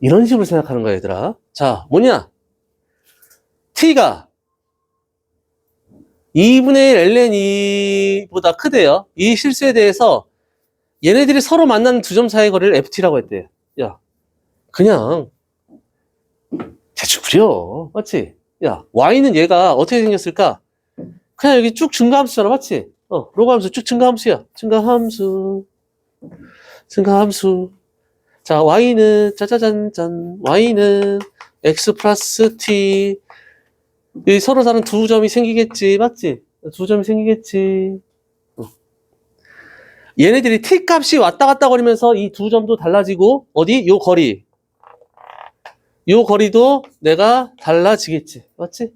이런 식으로 생각하는 거야, 얘들아. 자, 뭐냐? t가 2분의 1 ln 2보다 크대요. 이 실수에 대해서 얘네들이 서로 만나는 두 점 사이의 거리를 ft라고 했대. 야, 그냥 대충 그려. 맞지? 야, y는 얘가 어떻게 생겼을까? 그냥 여기 쭉 증가함수잖아. 맞지? 어, 로그함수 쭉 증가함수야. 증가함수. 증가함수. 자, y는 짜자잔짠. y는 x 플러스 t. 이 서로 다른 두 점이 생기겠지. 맞지? 두 점이 생기겠지. 어. 얘네들이 t 값이 왔다 갔다 거리면서 이 두 점도 달라지고 어디? 요 거리. 요 거리도 내가 달라지겠지. 맞지?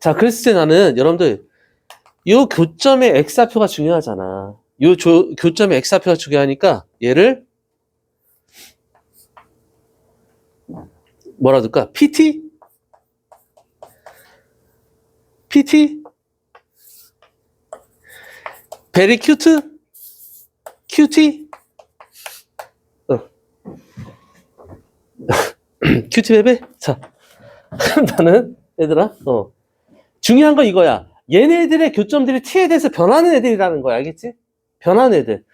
자, 그랬을 때 나는 여러분들 요 교점의 x좌표가 중요하잖아. 요 조- 교점의 x좌표가 중요하니까 얘를 뭐라 둘까? PT? PT? 베리 큐트? 큐티? 어. 큐티 베베? 자, 나는 얘들아, 어. 중요한 건 이거야. 얘네들의 교점들이 t에 대해서 변하는 애들이라는 거야. 알겠지? 변하는 애들.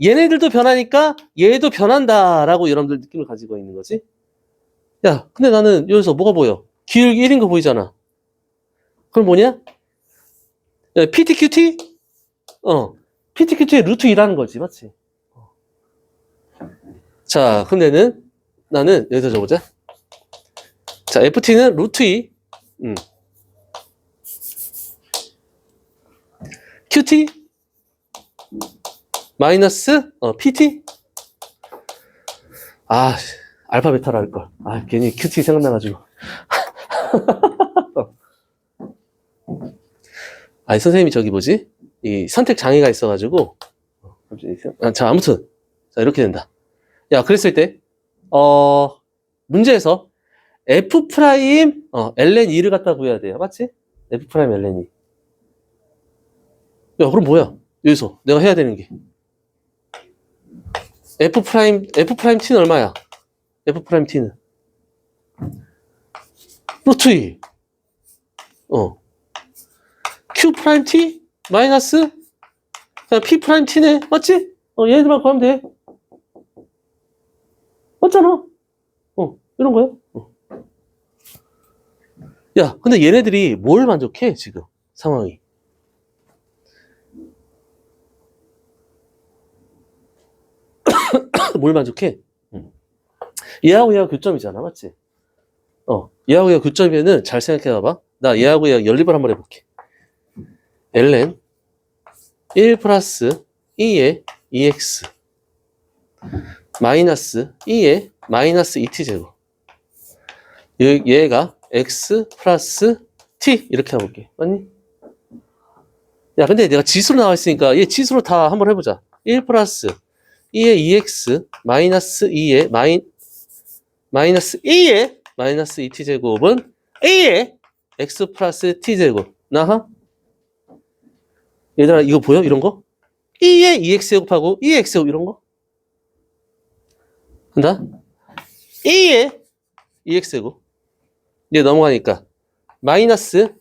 얘네들도 변하니까 얘도 변한다라고 여러분들 느낌을 가지고 있는 거지. 야, 근데 나는 여기서 뭐가 보여? 기울기 1인 거 보이잖아. 그럼 뭐냐? 야, PTQT? 어. PTQT의 루트 2라는 거지. 맞지? 어. 자, 근데는 나는 여기서 적어보자. 자, FT는 루트 2. 음. QT 마이너스 어, PT 아 씨, 알파 베타로 할걸 아 괜히 QT 생각나가지고. 아니 선생님이 저기 뭐지? 이 선택 장애가 있어가지고. 어, 아, 자 아무튼. 자 이렇게 된다. 야 그랬을 때 어 문제에서 F 프라임 어 ln 2를 갖다 구해야 돼요. 맞지? F 프라임 ln 2 야, 그럼 뭐야? 여기서 내가 해야 되는 게. F 프라임 f 프라임 t는 얼마야? F 프라임 t는 루트 2. 어. q 프라임 t 마이너스 p 프라임 t네. 맞지? 어, 얘네들만 구하면 돼. 맞잖아. 어, 이런 거야. 어. 야, 근데 얘네들이 뭘 만족해, 지금 상황이? 뭘 만족해? 음. 얘하고 얘하고 교점이잖아, 맞지? 어, 얘하고 얘하고 교점이면은 잘 생각해봐봐. 나 얘하고 얘하고 연립을 한번 해볼게. ln 1 플러스 2의 2x 마이너스 2의 마이너스 2t 제곱. 얘- 얘가 x 플러스 t 이렇게 해볼게. 맞니? 야, 근데 내가 지수로 나와 있으니까 얘 지수로 다 한번 해보자. 1 플러스 2의 2x 마이너스 2의 마이, 마이너스 2의 마이너스 2t 제곱은 a의 x 플러스 t 제곱 나하? 얘들아 이거 보여? 이런 거? 2의 2x 제곱하고 2의 x 제곱 이런 거? 한다? 2의 2x 제곱 이제 넘어가니까 마이너스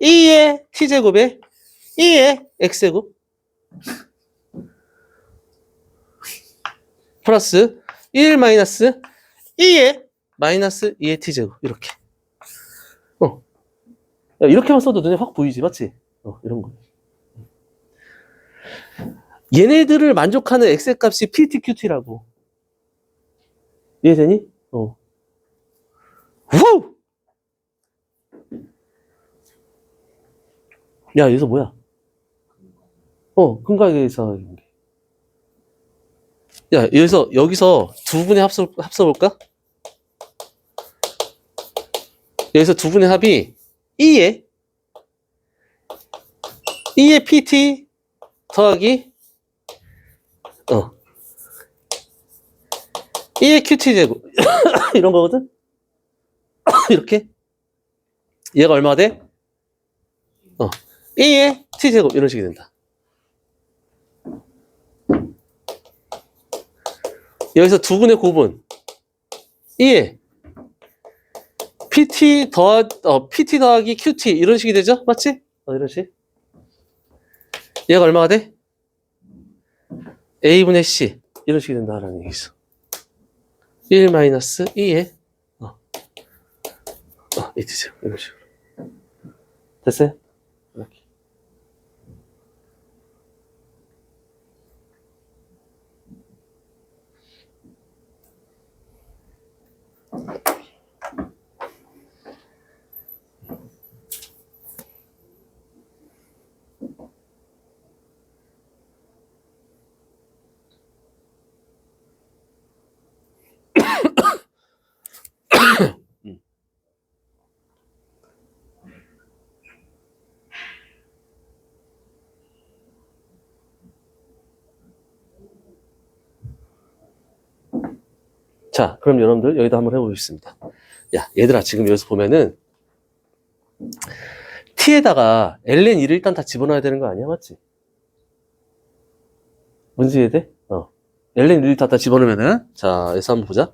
2의 t 제곱에 2의 x 제곱 플러스 1 마이너스 2의 마이너스 2의 t제곱 이렇게 어. 야, 이렇게만 써도 눈에 확 보이지 맞지? 어, 이런 거 얘네들을 만족하는 x 값이 ptqt라고 이해되니? 어. 후! 야 여기서 뭐야? 어 근각에서 야, 여기서, 여기서 두 분의 합서, 합서볼까? 여기서 두 분의 합이 2에, 2의 PT 더하기, 어, 2의 QT 제곱. 이런 거거든? 이렇게. 얘가 얼마가 돼? 어, 2의 T 제곱. 이런 식이 된다. 여기서 두 분의 곱은 2에 PT 더, 어, PT 더하기 QT 이런 식이 되죠? 맞지? 어, 이런 식. 얘가 얼마가 돼? A분의 C 이런 식이 된다라는 얘기죠. 1 마이너스 2에 어, 어, 이트죠. 이런 식으로. 됐어요? 이렇게. 자, 그럼 여러분들 여기다 한번 해보겠습니다. 야, 얘들아, 지금 여기서 보면은 t에다가 ln 2를 일단 다 집어넣어야 되는 거 아니야? 맞지? 뭔지 이해돼? 어. ln 2를 다, 다 집어넣으면은 자, 여기서 한번 보자.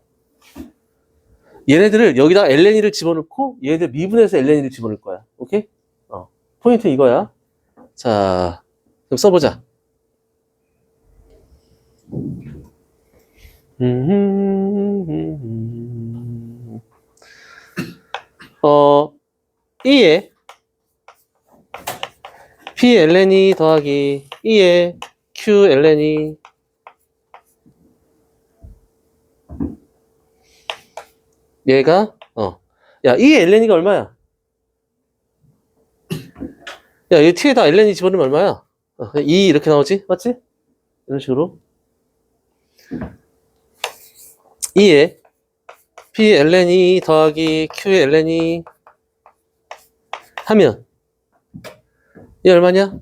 얘네들을 여기다 ln 2를 집어넣고 얘네들 미분해서 ln 2를 집어넣을 거야. 오케이? 어. 포인트 이거야. 자, 그럼 써보자. 음, 어, 2에 P lnE 더하기 2에 Q lnE 얘가 어, 야, 2에 lnE가 얼마야? 야, 이 T에다 lnE 집어넣으면 얼마야? 어, 2 이렇게 나오지? 맞지? 이런 식으로 2에 P lnE 더하기 Q lnE 하면 이 얼마냐?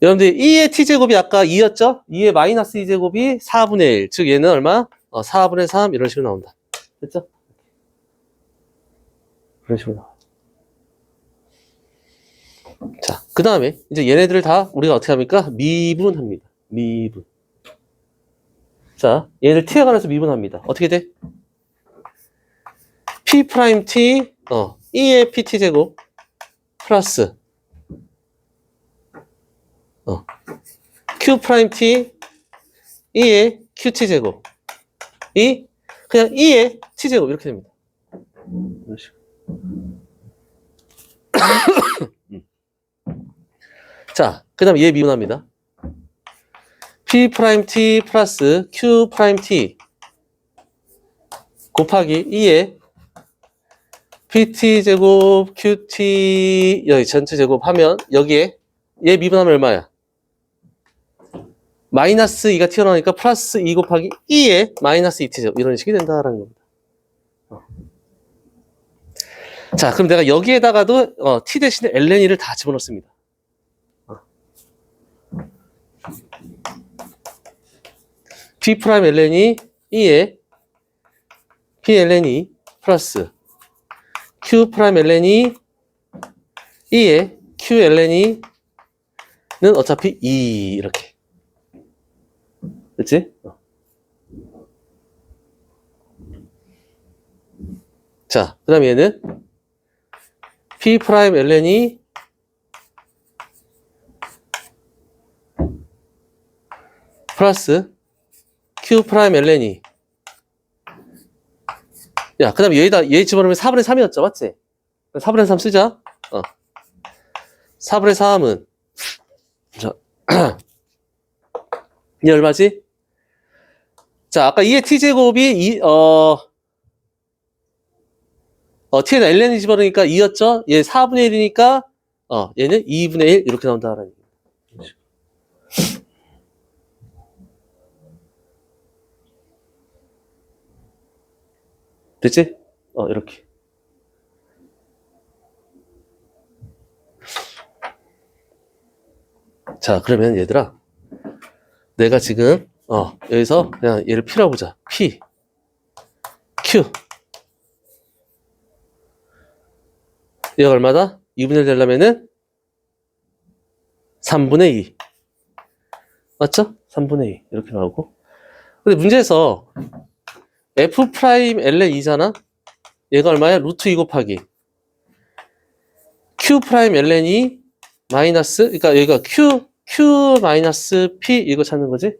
여러분들 2의 t제곱이 아까 2였죠? 2의 마이너스 2제곱이 4분의 1. 즉 얘는 얼마? 어, 4분의 3 이런 식으로 나온다. 됐죠? 이런 식으로 나와. 자, 그 다음에 이제 얘네들을 다 우리가 어떻게 합니까? 미분합니다. 미분. 자, 얘를 t에 관해서 미분합니다. 어떻게 돼? p 프라임 t 어 2의 pt 제곱 플러스 어 q 프라임 t 2의 qt 제곱 이 그냥 2의 t 제곱 이렇게 됩니다. 음. 자, 그 다음 얘 미분합니다. P 프라임 t 플러스 q 프라임 t 곱하기 2에 pt 제곱 qt 여기 전체 제곱 하면 여기에 얘 미분하면 얼마야? 마이너스 2가 튀어나오니까 플러스 2 곱하기 2에 마이너스 2t 제곱 이런 식이 된다라는 겁니다. 어. 자, 그럼 내가 여기에다가도 어, t 대신에 ln을 다 집어넣습니다. P 프라임 ln이 2에 p ln이 플러스 q 프라임 ln이 2에 q ln이는 어차피 2 이렇게 그렇지? 어. 자, 그 다음에 얘는 p 프라임 ln이 플러스 q 프라임 ln이 야, 그 다음에 얘다, 얘 집어넣으면 4분의 3이었죠, 맞지? 4분의 3 쓰자. 어. 4분의 3은, 자, 이 얼마지? 자, 아까 2의 t제곱이, 이, 어, 어, t에다 ln이 집어넣으니까 2였죠? 얘 4분의 1이니까, 어, 얘는 2분의 1, 이렇게 나온다라는 얘기 됐지? 어, 이렇게. 자, 그러면 얘들아, 내가 지금, 어, 여기서 그냥 얘를 P라고 보자. P, Q. 얘가 얼마다? 2분의 1 되려면은 3분의 2. 맞죠? 3분의 2. 이렇게 나오고. 근데 문제에서 f 프라임 ln 2잖아? 얘가 얼마야? 루트 2 곱하기 q 프라임 ln 2 마이너스 그러니까 여기가 q q 마이너스 p 이거 찾는 거지?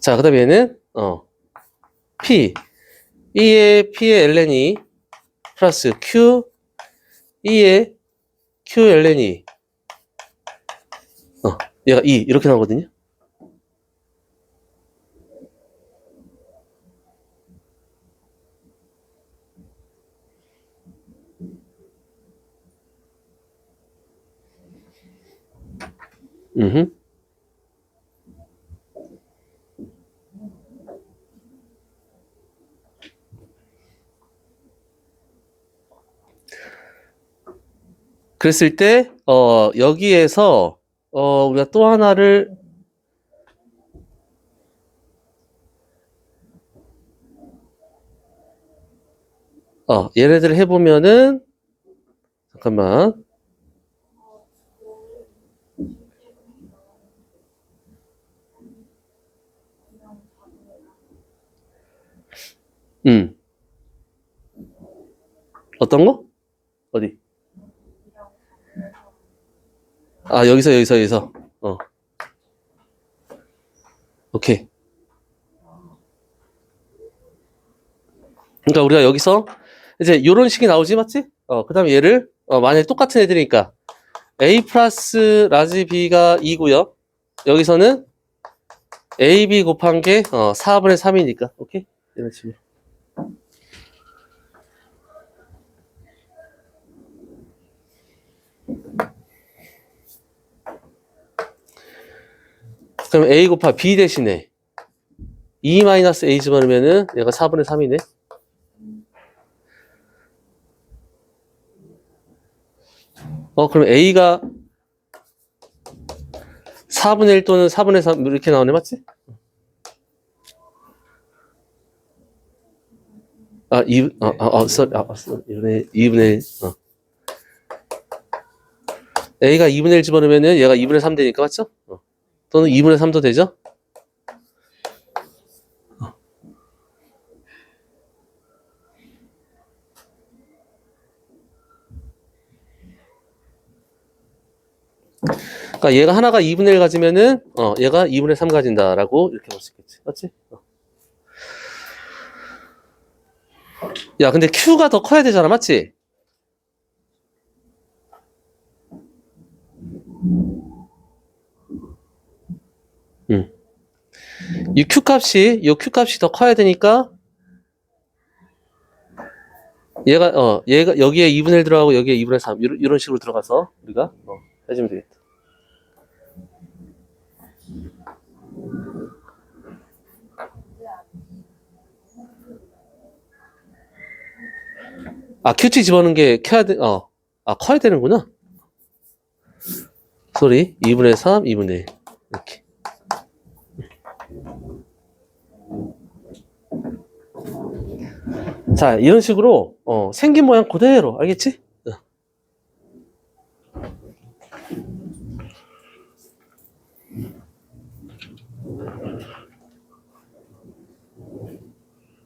자, 그다음에 얘는 어 p e의 p의 ln 2 플러스 q e의 q ln 2 어, 얘가 2 이렇게 나오거든요. 음. 그랬을 때, 어, 여기에서, 어, 우리가 또 하나를, 어, 얘네들 해보면은, 잠깐만. 음. 어떤 거? 어디? 아, 여기서, 여기서, 여기서. 어. 오케이. 그러니까 우리가 여기서 이제 요런 식이 나오지, 맞지? 어, 그 다음에 얘를, 어, 만약에 똑같은 애들이니까 a 플러스 라지 b가 2고요. 여기서는 ab 곱한 게, 어, 4분의 3이니까. 오케이? 이런 식으로. 그럼 a 곱하 b 대신에 2 마이너스 a 집어넣으면은 얘가 4분의 3이네. 어, 그럼 a가 4분의 1 또는 4분의 3 이렇게 나오네, 맞지? 아, 2, 어, 어, 어, sorry, 아, 어, sorry. 2분의, 2분의 1, 어. a가 2분의 1 집어넣으면은 얘가 2분의 3 되니까, 맞죠? 어. 또는 2분의 3도 되죠? 그러니까 얘가 하나가 2분의 1 가지면은 어 얘가 2분의 3 가진다라고 이렇게 볼 수 있겠지. 맞지? 어. 야, 근데 Q가 더 커야 되잖아. 맞지? 이 Q 값이 이 Q 값이 더 커야 되니까 얘가 어 얘가 여기에 2분의 1 들어가고 여기에 2분의 3 이런, 이런 식으로 들어가서 우리가 어, 해주면 되겠다. 아, 큐티 집어넣는 게 켜야 돼, 어. 아, 커야 되는구나. 소리. 2분의 3, 2분의 1. 이렇게. 자, 이런 식으로, 어, 생긴 모양 그대로. 알겠지?